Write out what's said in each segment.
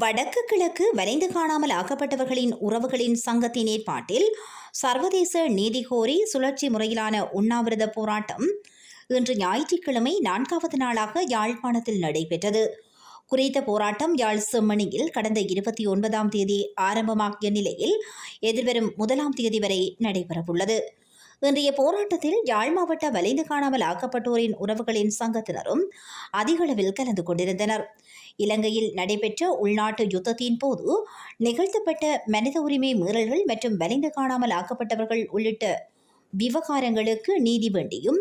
வடக்கு கிழக்கு வரைந்து காணாமல் ஆக்கப்பட்டவர்களின் உறவுகளின் சங்கத்தின் ஏற்பாட்டில் சர்வதேச நீதி கோரி சுழற்சி முறையிலான உண்ணாவிரத போராட்டம் இன்று ஞாயிற்றுக்கிழமை நான்காவது நாளாக யாழ்ப்பாணத்தில் நடைபெற்றது. குறித்த போராட்டம் யாழ் செம்மணியில் கடந்த இருபத்தி ஒன்பதாம் தேதி ஆரம்பமாகிய நிலையில் எதிர்வரும் முதலாம் தேதி வரை நடைபெறவுள்ளது. இன்றைய போராட்டத்தில் யாழ் மாவட்ட வலைந்து காணாமல் ஆக்கப்பட்டோரின் உறவுகளின் சங்கத்தினரும் அதிகளவில் கலந்து கொண்டிருந்தனர். இலங்கையில் நடைபெற்ற உள்நாட்டு யுத்தத்தின் போது நிகழ்த்தப்பட்ட மனித உரிமை மீறல்கள் மற்றும் வலைந்து காணாமல் ஆக்கப்பட்டவர்கள் உள்ளிட்ட விவகாரங்களுக்கு நீதி வேண்டியும்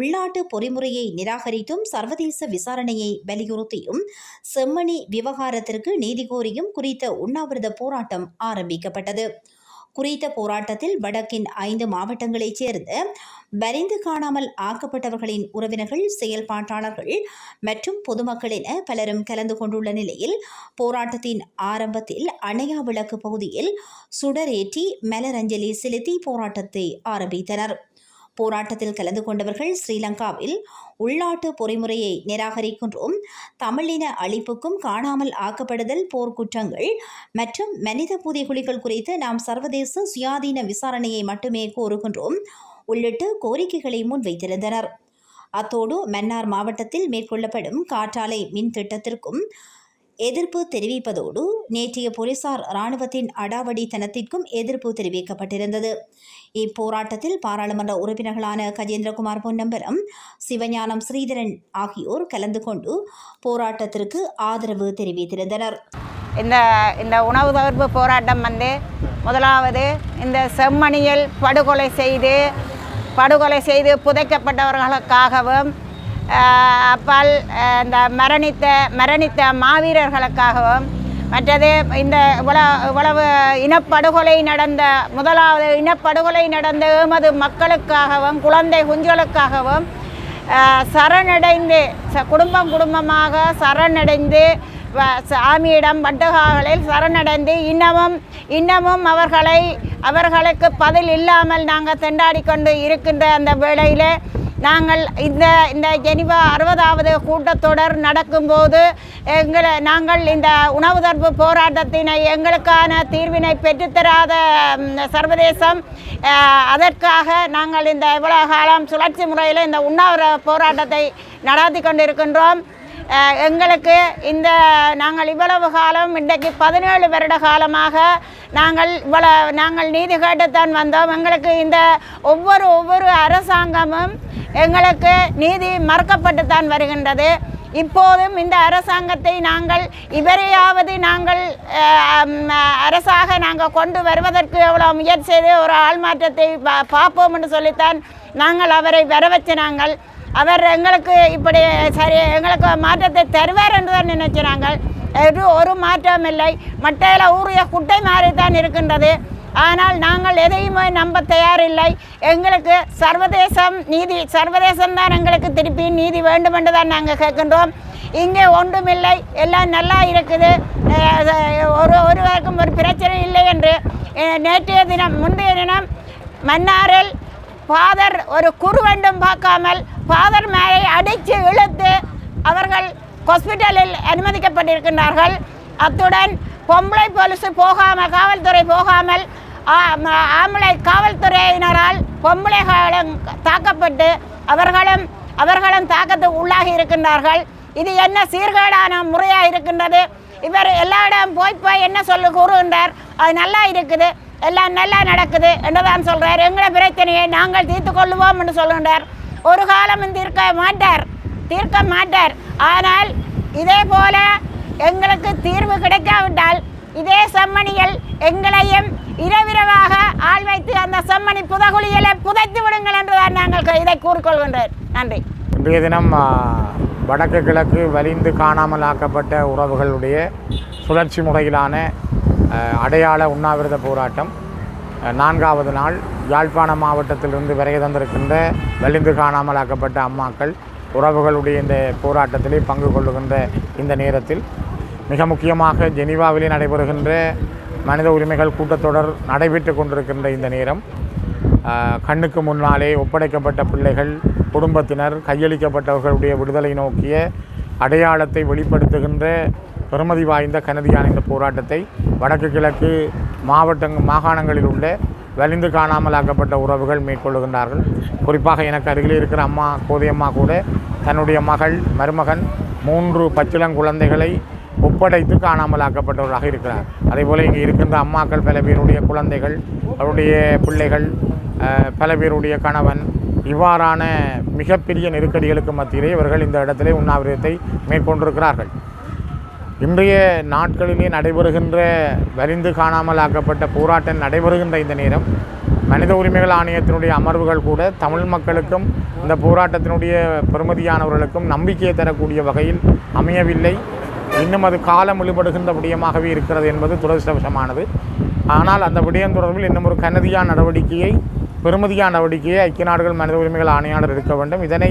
உள்நாட்டு பொறிமுறையை நிராகரித்தும் சர்வதேச விசாரணையை வலியுறுத்தியும் செம்மணி விவகாரத்திற்கு நீதி கோரியும் குறித்த உண்ணாவிரத போராட்டம் ஆரம்பிக்கப்பட்டது. குறித்த போராட்டத்தில் வடக்கின் ஐந்து மாவட்டங்களைச் சேர்ந்த வரிந்து காணாமல் ஆக்கப்பட்டவர்களின் உறவினர்கள் செயல்பாட்டாளர்கள் மற்றும் பொதுமக்கள் என பலரும் கலந்து கொண்டுள்ள நிலையில் போராட்டத்தின் ஆரம்பத்தில் அணையா விளக்கு பகுதியில் சுடரேற்றி மலரஞ்சலி செலுத்தி போராட்டத்தை ஆரம்பித்தனர். போராட்டத்தில் கலந்து கொண்டவர்கள் ஸ்ரீலங்காவில் உள்நாட்டு பொறிமுறையை நிராகரிக்கின்றோம். தமிழின அழிப்புக்கும் காணாமல் ஆக்கப்படுதல் போர்க்குற்றங்கள் மற்றும் மனித பூதைகுலிகள் குறித்து நாம் சர்வதேச சுயாதீன விசாரணையை மட்டுமே கோருகின்றோம். உள்ளிட்ட கோரிக்கைகளை முன்வைத்திருந்தனர். அத்தோடு மன்னார் மாவட்டத்தில் மேற்கொள்ளப்படும் காற்றாலை மின் திட்டத்திற்கும் எதிர்ப்பு தெரிவிப்பதோடு நேற்றைய போலீசார் இராணுவத்தின் அடாவடித்தனத்திற்கும் எதிர்ப்பு தெரிவிக்கப்பட்டிருந்தது. இப்போராட்டத்தில் பாராளுமன்ற உறுப்பினர்களான கஜேந்திரகுமார் பொன்னம்பலம் சிவஞானம் ஸ்ரீதரன் ஆகியோர் கலந்து கொண்டு போராட்டத்திற்கு ஆதரவு தெரிவித்திருந்தனர். இந்த இந்த உணவு தவிர்ப்பு போராட்டம் வந்து முதலாவது இந்த செம்மணியில் படுகொலை செய்து படுகொலை செய்து புதைக்கப்பட்டவர்களுக்காகவும் பல் அப்பால் இந்த மரணித்த மரணித்த மாவீரர்களுக்காகவும் மற்றது இந்த இவ்வளவு இவ்வளவு இனப்படுகொலை நடந்த முதலாவது இனப்படுகொலை நடந்த எமது மக்களுக்காகவும் குழந்தை குஞ்சுகளுக்காகவும் சரணடைந்து ச- குடும்பம் குடும்பமாக சரணடைந்து வ- சாமியிடம் வட்டுகாகளில் சரணடைந்து இன்னமும் இன்னமும் அவர்களை அவர்களுக்கு பதில் இல்லாமல் நாங்கள் திண்டாடி கொண்டு இருக்கின்ற அந்த வேளையில் நாங்கள் இந்த இந்த ஜெனிவா அறுபதாவது கூட்டத்தொடர் நடக்கும்போது எங்களை நாங்கள் இந்த உணவு தடுப்பு போராட்டத்தினை எங்களுக்கான தீர்வினை பெற்றுத்தராத சர்வதேசம் அதற்காக நாங்கள் இந்த இவ்வளவு காலம் சுழற்சி முறையில் இந்த உண்ணாவிர போராட்டத்தை நடாத்தி கொண்டிருக்கின்றோம். எங்களுக்கு இந்த நாங்கள் இவ்வளவு காலம் இன்றைக்கு பதினேழு வருட காலமாக நாங்கள் இவ்வளவு நாங்கள் நீதி கேட்டுத்தான் வந்தோம். எங்களுக்கு இந்த ஒவ்வொரு ஒவ்வொரு அரசாங்கமும் எங்களுக்கு நீதி மறுக்கப்பட்டுத்தான் வருகின்றது. இப்போதும் இந்த அரசாங்கத்தை நாங்கள் இவரையாவது நாங்கள் அரசாக நாங்கள் கொண்டு வருவதற்கு எவ்வளோ முயற்சி செய்து ஒரு ஆள் மாற்றத்தை பா- பார்ப்போம் என்று சொல்லித்தான் நாங்கள் அவரை வர வச்சு நாங்கள். அவர் எங்களுக்கு இப்படி சரி எங்களுக்கு மாற்றத்தை தருவார் என்று தான் நினைக்கிறாங்க ஒரு ஒரு மாற்றம் இல்லை மட்டையில் ஊறிய குட்டை மாறி தான் இருக்கின்றது. ஆனால் நாங்கள் எதையுமே நம்ப தயாரில்லை. எங்களுக்கு சர்வதேசம் நீதி சர்வதேசம் தான் எங்களுக்கு திருப்பி நீதி வேண்டும் என்று தான் நாங்கள் கேட்கின்றோம். இங்கே ஒன்றுமில்லை. எல்லாம் நல்லா இருக்குது. ஒரு ஒருவருக்கும் ஒரு பிரச்சனை இல்லை என்று. நேற்றைய தினம் முந்தைய தினம் மன்னாரில் ஃபாதர் ஒரு குருவெண்டும் பார்க்காமல் ஃபாதர் மேலே அடித்து இழுத்து அவர்கள் ஹாஸ்பிட்டலில் அனுமதிக்கப்பட்டிருக்கின்றார்கள். அத்துடன் பொம்பளை போலீஸ் போகாமல் காவல்துறை போகாமல் ஆம்பளை காவல்துறையினரால் பொம்பளைகளும் தாக்கப்பட்டு அவர்களும் அவர்களும் தாக்கத்துக்கு உள்ளாகி இருக்கின்றார்கள். இது என்ன சீர்கேடான முறையாக இருக்கின்றது? இவர் எல்லா இடம் போய் போய் என்ன சொல்லு கூறுகின்றார்? அது நல்லா இருக்குது எல்லாம் நல்லா நடக்குது என்றுதான் சொல்கிறார் எங்களை பிரச்சனையை நாங்கள் தீர்த்து கொள்ளுவோம் என்று சொல்கின்றார். ஒரு காலமும் தீர்க்க மாட்டார் தீர்க்க மாட்டார். ஆனால் இதே போல எங்களுக்கு தீர்வு கிடைக்காவிட்டால் இதே சம்மணிகள் எங்களையும் இரவிரவாக ஆள் வைத்து அந்த செம்மணி புதகுழியில புதைத்து விடுங்கள் என்றுதான் நாங்கள் இதை கூறிக்கொள்கின்றேன் நன்றி. இன்றைய தினம் வடக்கு கிழக்கு வலிந்து காணாமல் ஆக்கப்பட்ட உறவுகளுடைய சுழற்சி முறையிலான அடையாள உண்ணாவிரத போராட்டம் நான்காவது நாள் யாழ்ப்பாணம் மாவட்டத்திலிருந்து விரைய தந்திருக்கின்ற வலிந்து காணாமல் ஆக்கப்பட்ட அம்மாக்கள் உறவுகளுடைய இந்த போராட்டத்திலே பங்கு கொள்ளுகின்ற இந்த நேரத்தில் மிக முக்கியமாக ஜெனீவாவிலே நடைபெறுகின்ற மனித உரிமைகள் கூட்டத்தொடர் நடைபெற்று கொண்டிருக்கின்ற இந்த நேரம். கண்ணுக்கு முன்னாலே ஒப்படைக்கப்பட்ட பிள்ளைகள் குடும்பத்தினர் கையளிக்கப்பட்டவர்களுடைய விடுதலை நோக்கிய அடையாளத்தை வெளிப்படுத்துகின்ற பெருமதி வாய்ந்த கனதியான இந்த போராட்டத்தை வடக்கு கிழக்கு மாவட்டங் மாகாணங்களில் உள்ள வலிந்து காணாமல் ஆக்கப்பட்ட உறவுகள் மேற்கொள்ளுகின்றார்கள். குறிப்பாக எனக்கு அருகில் இருக்கிற அம்மா கோதையம்மா கூட தன்னுடைய மகள் மருமகன் மூன்று பச்சிளங்குழந்தைகளை ஒப்படைத்து காணாமல் ஆக்கப்பட்டவர்களாக இருக்கிறார். அதேபோல் இங்கே இருக்கின்ற அம்மாக்கள் பல பேருடைய குழந்தைகள் அவருடைய பிள்ளைகள் பல பேருடைய கணவன் இவ்வாறான மிகப்பெரிய நெருக்கடிகளுக்கு மத்தியிலே இவர்கள் இந்த இடத்திலே உண்ணாவிரதத்தை மேற்கொண்டிருக்கிறார்கள். இன்றைய நாட்களிலே நடைபெறுகின்ற வரிந்து காணாமல் ஆக்கப்பட்ட போராட்டம் நடைபெறுகின்ற இந்த நேரம் மனித உரிமைகள் ஆணையத்தினுடைய அமர்வுகள் கூட தமிழ் மக்களுக்கும் இந்த போராட்டத்தினுடைய பெருமதியானவர்களுக்கும் நம்பிக்கையை தரக்கூடிய வகையில் அமையவில்லை. இன்னும் அது காலம் வெளிப்படுகின்ற விடயமாகவே இருக்கிறது என்பது துரதிருஷ்டவசமானது. ஆனால் அந்த விடயம் தொடர்பில் இன்னும் ஒரு கனதியான நடவடிக்கையை பெருமதியான நடவடிக்கையை ஐக்கிய நாடுகள் மனித உரிமைகள் ஆணையாளர் எடுக்க வேண்டும். இதனை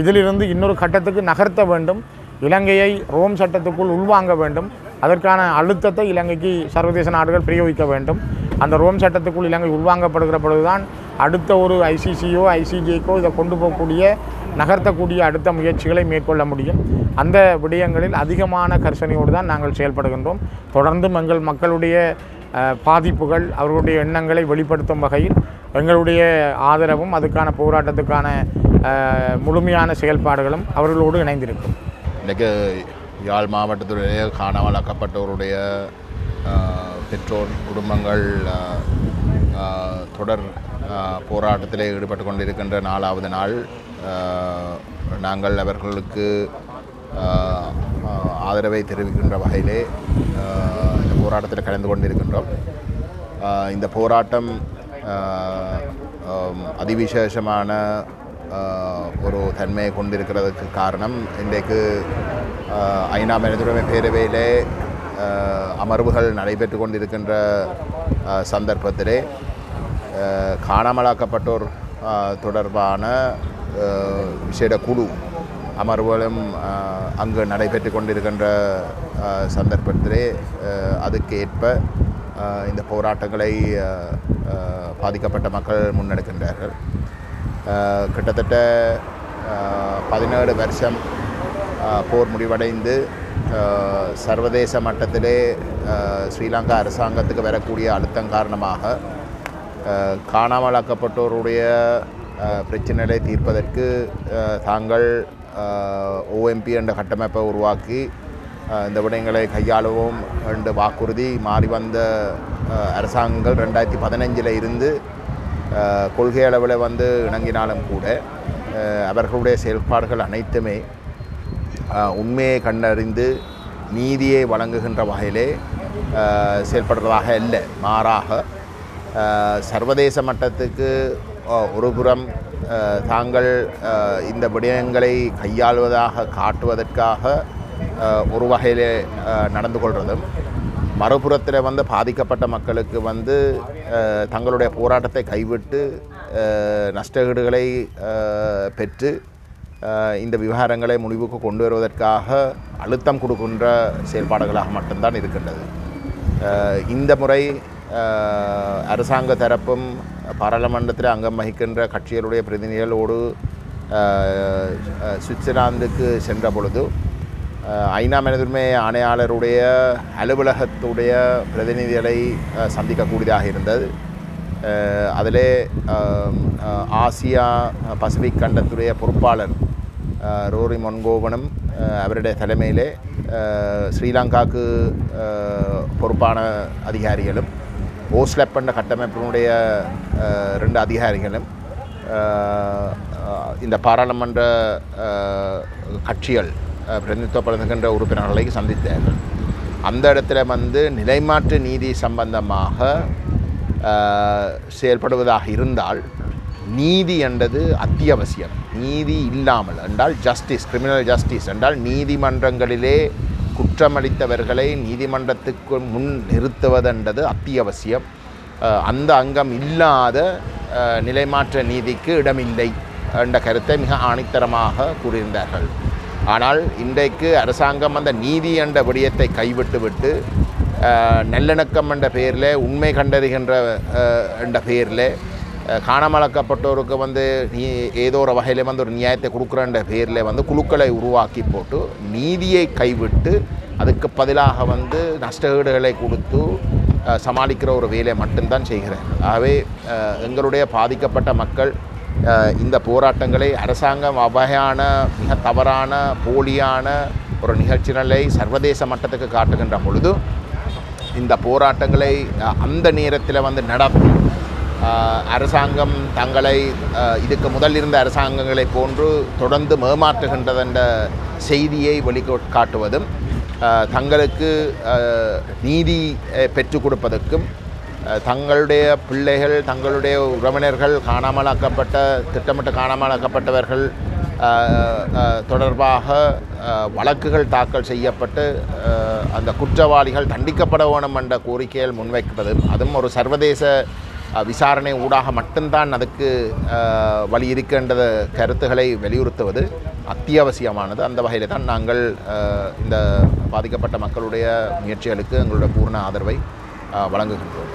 இதிலிருந்து இன்னொரு கட்டத்துக்கு நகர்த்த வேண்டும். இலங்கையை ரோம் சட்டத்துக்குள் உள்வாங்க வேண்டும். அதற்கான அழுத்தத்தை இலங்கைக்கு சர்வதேச நாடுகள் பிரயோகிக்க வேண்டும். அந்த ரோம் சட்டத்துக்குள் இலங்கை உள்வாங்கப்படுகிற பொழுதுதான் அடுத்த ஒரு ஐசிசியோ ஐசிஜேக்கோ இதை கொண்டு போகக்கூடிய நகர்த்தக்கூடிய அடுத்த முயற்சிகளை மேற்கொள்ள முடியும். அந்த விடயங்களில் அதிகமான கர்சனையோடு தான் நாங்கள் செயல்படுகின்றோம். தொடர்ந்தும் எங்கள் மக்களுடைய பாதிப்புகள் அவர்களுடைய எண்ணங்களை வெளிப்படுத்தும் வகையில் எங்களுடைய ஆதரவும் அதுக்கான போராட்டத்துக்கான முழுமையான செயல்பாடுகளும் அவர்களோடு இணைந்திருக்கும். இன்றைக்கு யாழ் மாவட்டத்துடைய காணாமலாக்கப்பட்டவருடைய ஆஹ், பெற்றோர் குடும்பங்கள் தொடர் போராட்டத்தில் ஈடுபட்டு கொண்டிருக்கின்ற நாலாவது நாள் நாங்கள் அவர்களுக்கு ஆதரவை தெரிவிக்கின்ற வகையிலே இந்த போராட்டத்தில் கலந்து கொண்டிருக்கின்றோம். இந்த போராட்டம் அதிவிசேஷமான ஒரு தன்மையை கொண்டிருக்கிறதுக்கு காரணம் இன்றைக்கு ஐநா மனிதுரிமை பேரவையிலே அமர்வுகள் நடைபெற்று கொண்டிருக்கின்ற சந்தர்ப்பத்திலே காணாமலாக்கப்பட்டோர் தொடர்பான விசேட குழு அமர்வுகளும் அங்கு நடைபெற்று கொண்டிருக்கின்ற சந்தர்ப்பத்திலே அதுக்கேற்ப இந்த போராட்டங்களை பாதிக்கப்பட்ட மக்கள் முன்னெடுக்கின்றார்கள். கிட்டத்தட்ட பதினேழு வருஷம் போர் முடிவடைந்து சர்வதேச மட்டத்திலே ஸ்ரீலங்கா அரசாங்கத்துக்கு வரக்கூடிய அழுத்தம் காரணமாக காணாமலாக்கப்பட்டோருடைய பிரச்சனைகளை தீர்ப்பதற்கு தாங்கள் ஓஎம்பி என்ற கட்டமைப்பை உருவாக்கி இந்த விடயங்களை கையாளவும் என்ற வாக்குறுதி மாறி வந்த அரசாங்கங்கள் ரெண்டாயிரத்தி பதினஞ்சில் இருந்து கொள்கை அளவில் வந்து இணங்கினாலும் கூட அவர்களுடைய செயல்பாடுகள் அனைத்துமே உண்மையை கண்டறிந்து நீதியை வழங்குகின்ற வகையிலே செயல்படுறதாக இல்லை. மாறாக சர்வதேச மட்டத்துக்கு ஒருபுறம் தாங்கள் இந்த விடயங்களை கையாளுவதாக காட்டுவதற்காக ஒரு வகையிலே நடந்து கொள்வதும் மறுபுறத்தில் வந்து பாதிக்கப்பட்ட மக்களுக்கு வந்து தங்களுடைய போராட்டத்தை கைவிட்டு அஹ், நஷ்டஈடுகளை பெற்று இந்த விவகாரங்களை முடிவுக்கு கொண்டு வருவதற்காக அழுத்தம் கொடுக்கின்ற செயல்பாடுகளாக மட்டும்தான் இருக்கின்றது. இந்த முறை அரசாங்க தரப்பும் பாராளுமன்றத்தில் அங்கம் வகிக்கின்ற கட்சிகளுடைய பிரதிநிதிகளோடு சுவிட்சர்லாந்துக்கு சென்ற பொழுது ஐநா மனிதுரிமை ஆணையாளருடைய அலுவலகத்துடைய பிரதிநிதிகளை சந்திக்கக்கூடியதாக இருந்தது. அதிலே ஆசியா பசிபிக் கண்டத்துடைய பொறுப்பாளர் റോറി ரோரி അവരുടെ அஹ், ശ്രീലങ്കാക്ക് தலைமையிலே பொறுப்பான அதிகாரிகளும் ஓஸ்லெப் என்ற கட்டமைப்பினுடைய ரெண்டு அதிகாரிகளும் இந்த பாராளுமன்ற கட்சிகள் பிரதிநிதித்துவப்படுத்துகின்ற உறுப்பினர்களை சந்தித்தார்கள் அந்த இடத்துல வந்து நிலைமாற்று நீதி சம்பந்தமாக செயல்படுவதாக இருந்தால் நீதி என்றது அத்தியாவசியம். நீதி இல்லாமல் என்றால் ஜஸ்டிஸ் கிரிமினல் ஜஸ்டிஸ் என்றால் நீதிமன்றங்களிலே குற்றமளித்தவர்களை நீதிமன்றத்துக்கு முன் நிறுத்துவதென்றது அத்தியாவசியம். அந்த அங்கம் இல்லாத நிலைமாற்ற நீதிக்கு இடமில்லை என்ற கருத்தை மிக ஆணித்தரமாக கூறியிருந்தார்கள். ஆனால் இன்றைக்கு அரசாங்கம் அந்த நீதி என்ற விடயத்தை கைவிட்டுவிட்டு நல்லிணக்கம் என்ற பெயரில் உண்மை கண்டறிகின்ற என்ற பெயரில் காணமளக்கப்பட்டோருக்கு வந்து நீ ஏதோ ஒரு வகையில் வந்து ஒரு நியாயத்தை கொடுக்குறன்ற பேரில் வந்து குழுக்களை உருவாக்கி போட்டு நீதியை கைவிட்டு அதுக்கு பதிலாக வந்து நஷ்டஈடுகளை கொடுத்து சமாளிக்கிற ஒரு வேலையை மட்டும்தான் செய்கிறேன் ஆகவே எங்களுடைய பாதிக்கப்பட்ட மக்கள் இந்த போராட்டங்களை அரசாங்கம் வகையான மிக தவறான போலியான ஒரு நிகழ்ச்சிகளை சர்வதேச மட்டத்துக்கு காட்டுகின்ற பொழுது இந்த போராட்டங்களை அந்த நேரத்தில் வந்து நடத்தி அரசாங்கம் தங்களை இதுக்கு முதல் இருந்த அரசாங்கங்களை போன்று தொடர்ந்து மேமாற்றுகின்றதென்ற செய்தியை வெளிக்காட்டுவதும் தங்களுக்கு நீதி பெற்றுக் கொடுப்பதற்கும் தங்களுடைய பிள்ளைகள் தங்களுடைய உறவினர்கள் காணாமலாக்கப்பட்ட திட்டமிட்டு காணாமலாக்கப்பட்டவர்கள் தொடர்பாக வழக்குகள் தாக்கல் செய்யப்பட்டு அந்த குற்றவாளிகள் தண்டிக்கப்பட வேணும் என்ற கோரிக்கைகள் முன்வைப்பது அதுவும் ஒரு சர்வதேச விசாரணை ஊடாக மட்டும்தான் அதுக்கு வழி இருக்கின்றத கருத்துக்களை வலியுறுத்துவது அத்தியாவசியமானது. அந்த வகையில் தான் நாங்கள் இந்த பாதிக்கப்பட்ட மக்களுடைய முயற்சிகளுக்கு எங்களுடைய பூர்ண ஆதரவை வழங்குகின்றோம்.